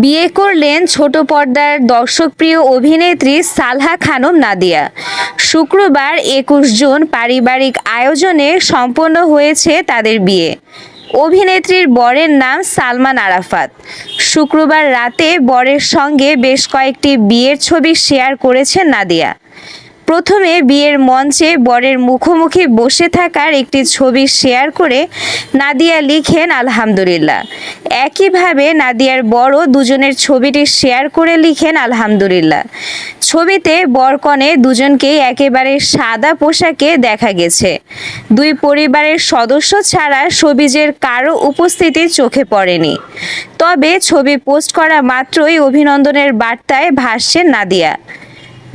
বিয়ে করলেন ছোট পর্দার দর্শকপ্রিয় অভিনেত্রী সালহা খানম নাদিয়া। শুক্রবার একুশ জুন পারিবারিক আয়োজনে সম্পন্ন হয়েছে তাদের বিয়ে। অভিনেত্রীর বরের নাম সালমান আরাফাত। শুক্রবার রাতে বরের সঙ্গে বেশ কয়েকটি বিয়ের ছবি শেয়ার করেছেন নাদিয়া। প্রথমে বিয়ের মঞ্চে বরের মুখোমুখি বসে থাকার একটি ছবি শেয়ার করে নাদিয়া লিখেন, আলহামদুলিল্লাহ। একইভাবে নাদিয়ার বড় দুজনের ছবিটি শেয়ার করে লিখেন, আলহামদুলিল্লাহ। ছবিতে বরকনে দুজনকেই একেবারে সাদা পোশাকে দেখা গেছে। দুই পরিবারের সদস্য ছাড়া সবিজের কারও উপস্থিতি চোখে পড়েনি। তবে ছবি পোস্ট করা মাত্রই অভিনন্দনের বার্তায় ভাসছেন নাদিয়া।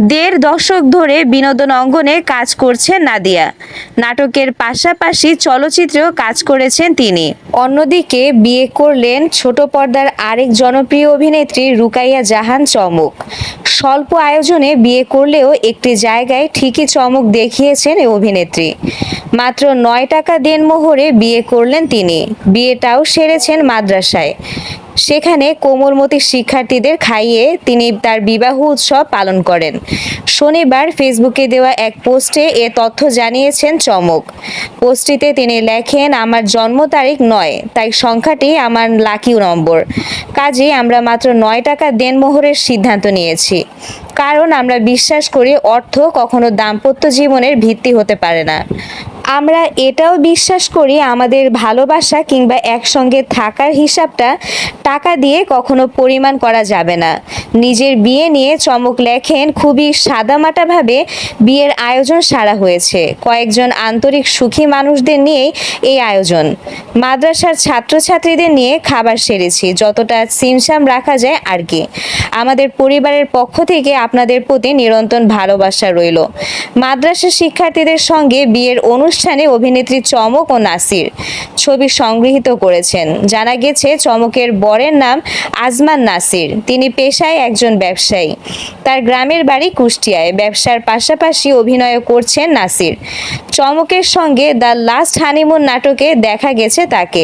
দেড় দশক ধরে বিনোদন অঙ্গনে কাজ করছেন নাদিয়া। নাটকের পাশাপাশি চলচ্চিত্রেও কাজ করেছেন তিনি। অন্যদিকে বিয়ে করলেন ছোট পর্দার আরেক জনপ্রিয় অভিনেত্রী রুকাইয়া জাহান চমক। স্বল্প আয়োজনে বিয়ে করলেও একটি জায়গায় ঠিকই চমক দেখিয়েছেন এই অভিনেত্রী। মাত্র নয় টাকা দেনমোহরে বিয়ে করলেন তিনি। বিয়েটাও সেরেছেন মাদ্রাসায়। সেখানে কোমলমতি শিক্ষার্থীদের খাইয়ে তিনি তার বিবাহ উৎসব পালন করেন। শনিবার ফেসবুকে দেওয়া এক পোস্টে এ তথ্য জানিয়েছেন চমক। পোস্টটিতে তিনি লেখেন, আমার জন্ম তারিখ নয়, তাই সংখ্যাটি আমার লাকি নম্বর। কাজে আমরা মাত্র নয় টাকা দেনমোহরের সিদ্ধান্ত নিয়েছি। কারণ আমরা বিশ্বাস করি অর্থ কখনো দাম্পত্য জীবনের ভিত্তি হতে পারে না। আমরা এটাও বিশ্বাস করি আমাদের ভালোবাসা কিংবা একসঙ্গে থাকার হিসাবটা টাকা দিয়ে কখনো পরিমাণ করা যাবে না। নিজের বিয়ে নিয়ে চমক লেখেন খুবই সাদামাটাভাবে বিয়ের আয়োজন সারা হয়েছে। কয়েকজন আন্তরিক সুখী মানুষদের নিয়েই এই আয়োজন। মাদ্রাসার ছাত্রছাত্রীদের নিয়ে খাবার সেরেছি, যতটা সিমসাম রাখা যায় আর কি। আমাদের পরিবারের পক্ষ থেকে আপনাদের প্রতি নিরন্তর ভালোবাসা রইল। মাদ্রাসা শিক্ষার্থীদের সঙ্গে বিয়ের অনুষ্ঠানে অভিনেত্রী চমক ও নাসির ছবি সংগৃহীত করেছেন। জানা গেছে, চমকের বরের নাম আজমান নাসির। তিনি পেশায় একজন ব্যবসায়ী। তার গ্রামের বাড়ি কুষ্টিয়ায়। ব্যবসার পাশাপাশি অভিনয় করছেন নাসির। চমকের সঙ্গে দ্য লাস্ট হানিমুন নাটকে দেখা গেছে তাকে।